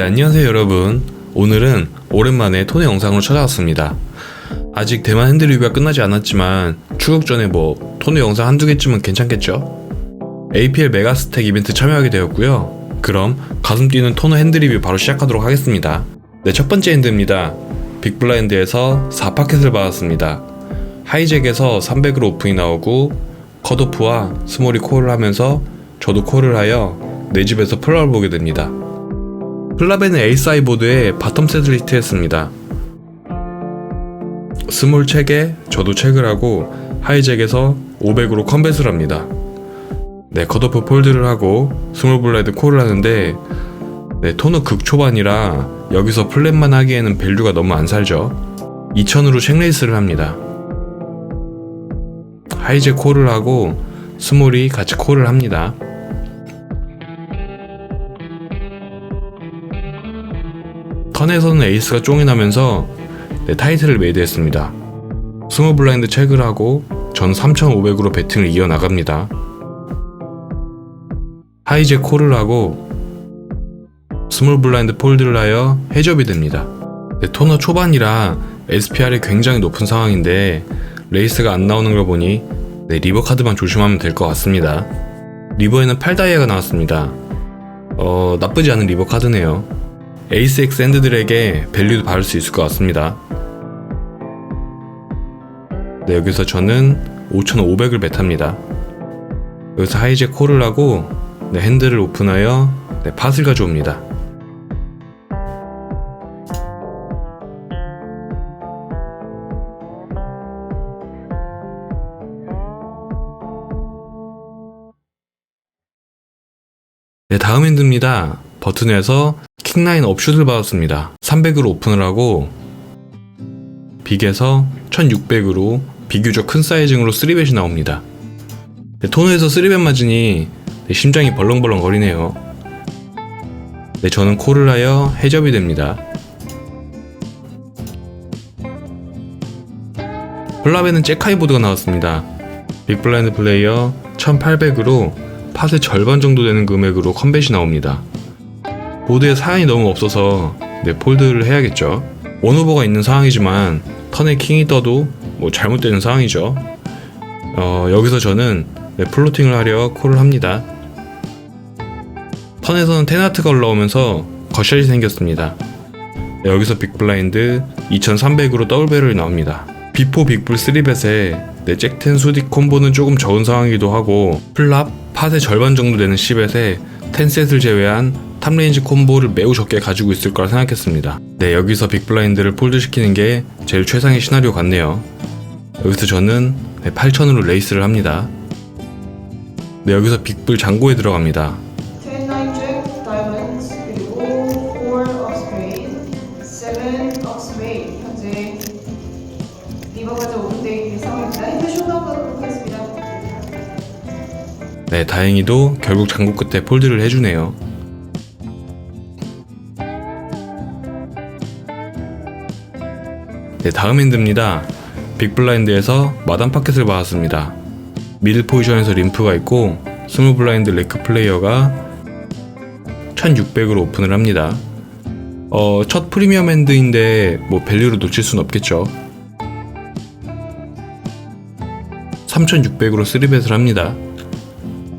네, 안녕하세요 여러분. 오늘은 오랜만에 톤의 영상으로 찾아왔습니다. 아직 대만 핸드 리뷰가 끝나지 않았지만 출국 전에 뭐 톤의 영상 한두 개쯤은 괜찮겠죠? APL 메가스택 이벤트 참여하게 되었고요. 그럼 가슴 뛰는 토너 핸드 리뷰 바로 시작하도록 하겠습니다. 네, 첫 번째 핸드입니다. 빅블라인드에서 4파켓을 받았습니다. 하이잭에서 300으로 오픈이 나오고 컷오프와 스몰이 콜을 하면서 저도 콜을 하여 내 집에서 플라를 보게 됩니다. 플라베는 에이스아이 보드에 바텀 셋을 히트했습니다. 스몰 책에 저도 책을 하고 하이잭에서 500으로 컴뱃을 합니다. 네, 컷오프 폴드를 하고 스몰 블라이드 콜을 하는데 네, 토너 극초반이라 여기서 플랫만 하기에는 밸류가 너무 안 살죠. 2000으로 책레이스를 합니다. 하이잭 콜을 하고 스몰이 같이 콜을 합니다. 턴에서는 에이스가 쫑이 나면서 네, 타이틀을 메이드했습니다. 스몰 블라인드 체크를 하고 전 3,500으로 배팅을 이어나갑니다. 하이제 콜을 하고 스몰 블라인드 폴드를 하여 해접이 됩니다. 네, 토너 초반이라 SPR이 굉장히 높은 상황인데 레이스가 안 나오는 걸 보니 네, 리버 카드만 조심하면 될 것 같습니다. 리버에는 8다이아가 나왔습니다. 어, 나쁘지 않은 리버 카드네요. 엑스 핸드들에게 밸류도 받을 수 있을 것 같습니다. 네, 여기서 저는 5,500을 bet합니다. 여기서 하이잭 콜을 하고 네, 핸들을 오픈하여 네, 팟을 가져옵니다. 네, 다음 핸드입니다. 버튼에서 킥라인 업슛을 받았습니다. 300으로 오픈을 하고 빅에서 1600으로 비교적 큰 사이징으로 3벳이 나옵니다. 네, 토너에서 3벳 맞으니 네, 심장이 벌렁벌렁 거리네요. 네, 저는 콜을 하여 해접이 됩니다. 플랍에는 잭하이 보드가 나왔습니다. 빅블라인드 플레이어 1800으로 팟의 절반 정도 되는 금액으로 컴뱃이 나옵니다. 보드에 사연이 너무 없어서 네, 폴드를 해야겠죠. 원오버가 있는 상황이지만 턴에 킹이 떠도 뭐 잘못되는 상황이죠. 어, 여기서 저는 네, 플로팅을 하려 콜을 합니다. 턴에서는 테나트가 올라오면서 거샷이 생겼습니다. 네, 여기서 빅블라인드 2300으로 더블벨이 나옵니다. 비포 빅불 3벳에 내 잭텐 수딕 콤보는 조금 적은 상황이기도 하고 플랍, 팟의 절반 정도 되는 10벳에 10셋을 제외한 탑레인지 콤보를 매우 적게 가지고 있을 거라 생각했습니다. 네, 여기서 빅블라인드를 폴드시키는 게 제일 최상의 시나리오 같네요. 여기서 저는 8000으로 레이스를 합니다. 네, 여기서 빅불 장고에 들어갑니다. 10 9잭 다이먼드 그리고 4 of spade 7 of spade 현재 리버가자 오픈되어 있는 상황입니다. 핸드 쇼도 한번 보도록 하겠습니다. 네, 다행히도 결국 장고 끝에 폴드를 해주네요. 네, 다음 핸드입니다. 빅블라인드에서 마담 파켓을 받았습니다. 미들 포지션에서 림프가 있고 스몰 블라인드 레크 플레이어가 1600으로 오픈을 합니다. 어, 첫 프리미엄 핸드인데 뭐 밸류를 놓칠 순 없겠죠. 3600으로 3벳을 합니다.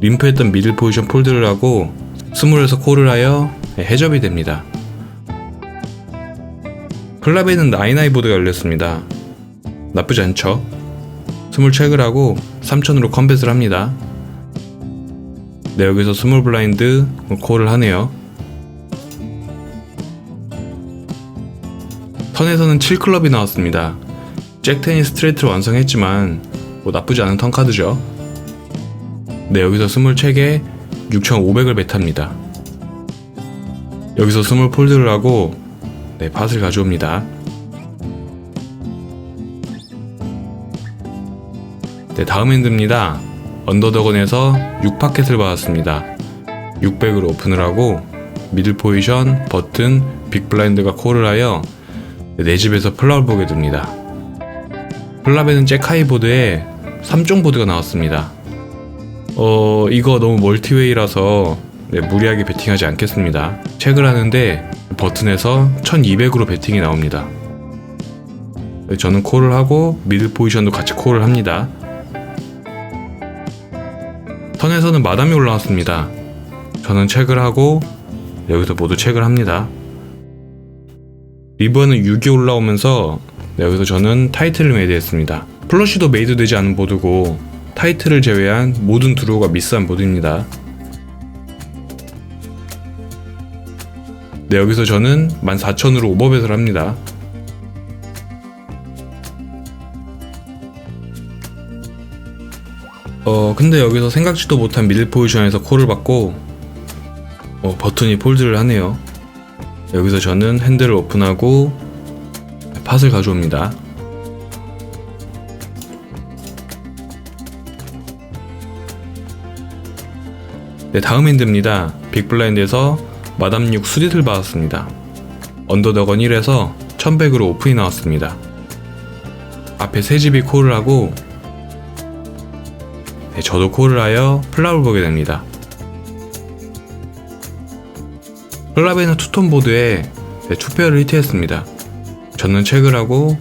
림프했던 미들 포지션 폴드를 하고 스몰에서 콜을 하여 해접이 됩니다. 플랍에는 나이나이 보드가 열렸습니다. 나쁘지 않죠? 스몰 체크를 하고 3000으로 컴뱃을 합니다. 네, 여기서 스몰 블라인드 콜을 하네요. 턴에서는 7클럽이 나왔습니다. 잭텐이 스트레이트를 완성했지만 뭐 나쁘지 않은 턴 카드죠. 네, 여기서 스몰 책에 6,500을 bet합니다. 여기서 스몰 폴드를 하고 네, 팟을 가져옵니다. 네, 다음 핸드입니다. 언더더건에서 6파켓을 받았습니다. 600으로 오픈을 하고 미들 포지션, 버튼, 빅블라인드가 콜을 하여 내 집에서 플랍을 보게 됩니다. 플랍에는 잭하이 보드에 3종 보드가 나왔습니다. 어, 이거 너무 멀티웨이라서 네, 무리하게 베팅하지 않겠습니다. 책을 하는데 버튼에서 1200으로 배팅이 나옵니다. 네, 저는 콜을 하고 미들 포지션도 같이 콜을 합니다. 턴에서는 마담이 올라왔습니다. 저는 체크를 하고 여기서 모두 체크를 합니다. 리버는 6이 올라오면서 네, 여기서 저는 타이틀을 메이드했습니다. 플러시도 메이드 되지 않은 보드고 타이틀을 제외한 모든 드로우가 미스한 보드입니다. 네, 여기서 저는 14,000으로 오버벳을 합니다. 어, 근데 여기서 생각지도 못한 미들 포지션에서 콜을 받고 어, 버튼이 폴드를 하네요. 여기서 저는 핸들을 오픈하고 팟을 가져옵니다. 네, 다음 핸드입니다. 빅블라인드에서 마담 6 수릿을 받았습니다. 언더더건 1에서 1100으로 오픈이 나왔습니다. 앞에 세 집이 콜을 하고 네, 저도 콜을 하여 플랍을 보게 됩니다. 플랍에는 투톤 보드에 네, 투페어를 히트했습니다. 저는 체크를 하고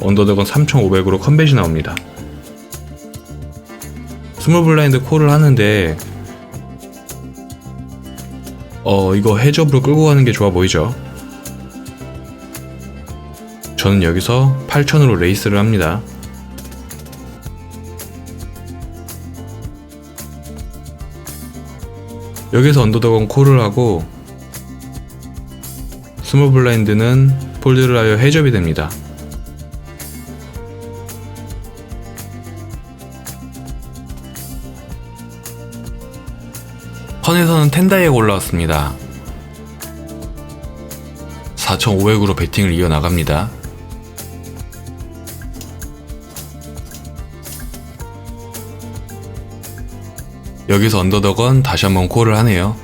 언더더건 3500으로 컨벳이 나옵니다. 스몰 블라인드 콜을 하는데 어 이거 해접으로 끌고 가는 게 좋아 보이죠? 저는 여기서 8000으로 레이스를 합니다. 여기서 언더더건 콜을 하고 스몰 블라인드는 폴드를 하여 해접이 됩니다. 턴에서는 텐다이가 올라왔습니다. 4,500으로 배팅을 이어나갑니다. 여기서 언더더건 다시 한번 콜을 하네요.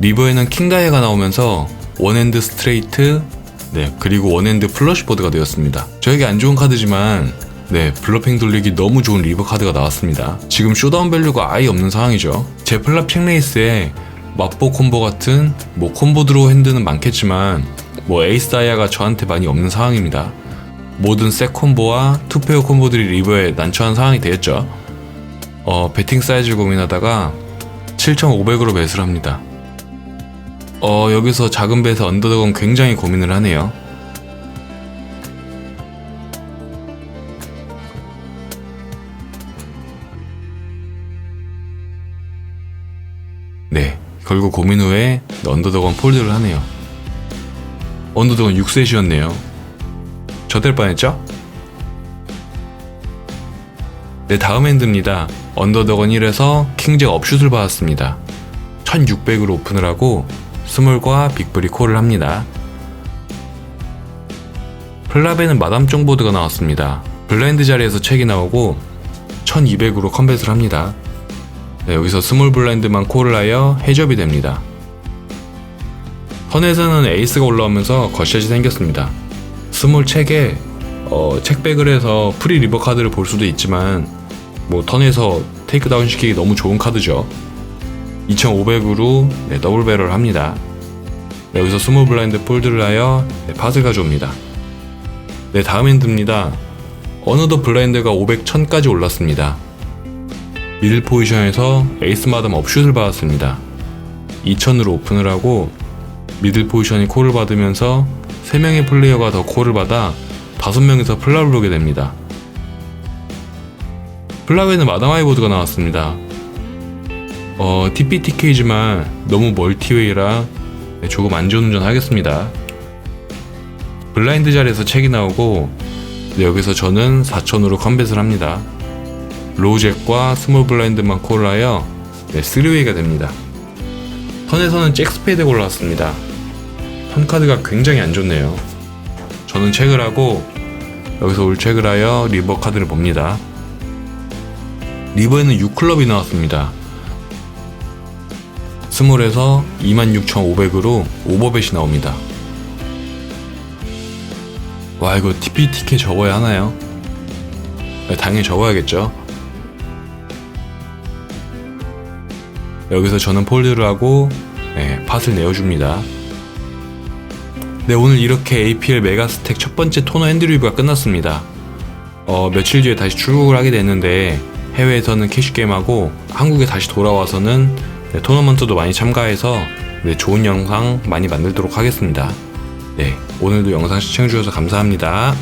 리버에는 킹다이가 나오면서 원핸드 스트레이트, 네, 그리고 원핸드 플러시 보드가 되었습니다. 저에게 안 좋은 카드지만, 네, 블러핑 돌리기 너무 좋은 리버 카드가 나왔습니다. 지금 쇼다운 밸류가 아예 없는 상황이죠. 제 플랍 킹레이스에 맛보 콤보 같은 뭐 콤보 드로우 핸드는 많겠지만 뭐 에이스 다이아가 저한테 많이 없는 상황입니다. 모든 셋 콤보와 투페어 콤보들이 리버에 난처한 상황이 되었죠. 어, 배팅 사이즈를 고민하다가 7,500으로 매수를 합니다. 어, 여기서 작은 배에서 언더덕은 굉장히 고민을 하네요. 결국 고민 후에 언더덕은 폴드를 하네요. 언더덕은 6셋이었네요. 저될 뻔했죠? 네, 다음 핸드입니다. 언더덕은 1에서 킹잭 업슛을 받았습니다. 1600으로 오픈을 하고 스몰과 빅브리 콜을 합니다. 플랍에는 마담 쫑보드가 나왔습니다. 블라인드 자리에서 책이 나오고 1200으로 컴뱃을 합니다. 네, 여기서 스몰 블라인드만 콜을 하여 해접이 됩니다. 턴에서는 에이스가 올라오면서 거샷이 생겼습니다. 스몰 책에 어, 책백을 해서 프리 리버 카드를 볼 수도 있지만 뭐 턴에서 테이크다운 시키기 너무 좋은 카드죠. 2500으로 네, 더블 배럴 합니다. 네, 여기서 스몰 블라인드 폴드를 하여 네, 팟을 가져옵니다. 네, 다음 핸드입니다. 어느덧 블라인드가 500, 1000까지 올랐습니다. 미들 포지션에서 에이스 마담 업슛을 받았습니다. 2000으로 오픈을 하고 미들 포지션이 콜을 받으면서 3명의 플레이어가 더 콜을 받아 5명이서 플랍을 보게 됩니다. 플랍에는 마담 하이보드가 나왔습니다. 어, TPTK지만 너무 멀티웨이라 네, 조금 안전운전 하겠습니다. 블라인드 자리에서 책이 나오고 네, 여기서 저는 4000으로 컴뱃을 합니다. 로우잭과 스몰 블라인드만 콜을 하여 네, 3웨이가 됩니다. 턴에서는 잭스페이드가 올라왔습니다. 턴 카드가 굉장히 안 좋네요. 저는 체크를 하고 여기서 올 체크를 하여 리버 카드를 봅니다. 리버에는 6클럽이 나왔습니다. 스몰에서 26,500으로 오버벳이 나옵니다. 와 이거 TPTK 접어야 하나요? 네, 당연히 접어야겠죠. 여기서 저는 폴드를 하고 네, 팟을 내어줍니다. 네 오늘 이렇게 APL 메가스택 첫 번째 토너 핸드 리뷰가 끝났습니다. 어, 며칠 뒤에 다시 출국을 하게 됐는데 해외에서는 캐시게임하고 한국에 다시 돌아와서는 네, 토너먼트도 많이 참가해서 네, 좋은 영상 많이 만들도록 하겠습니다. 네, 오늘도 영상 시청해주셔서 감사합니다.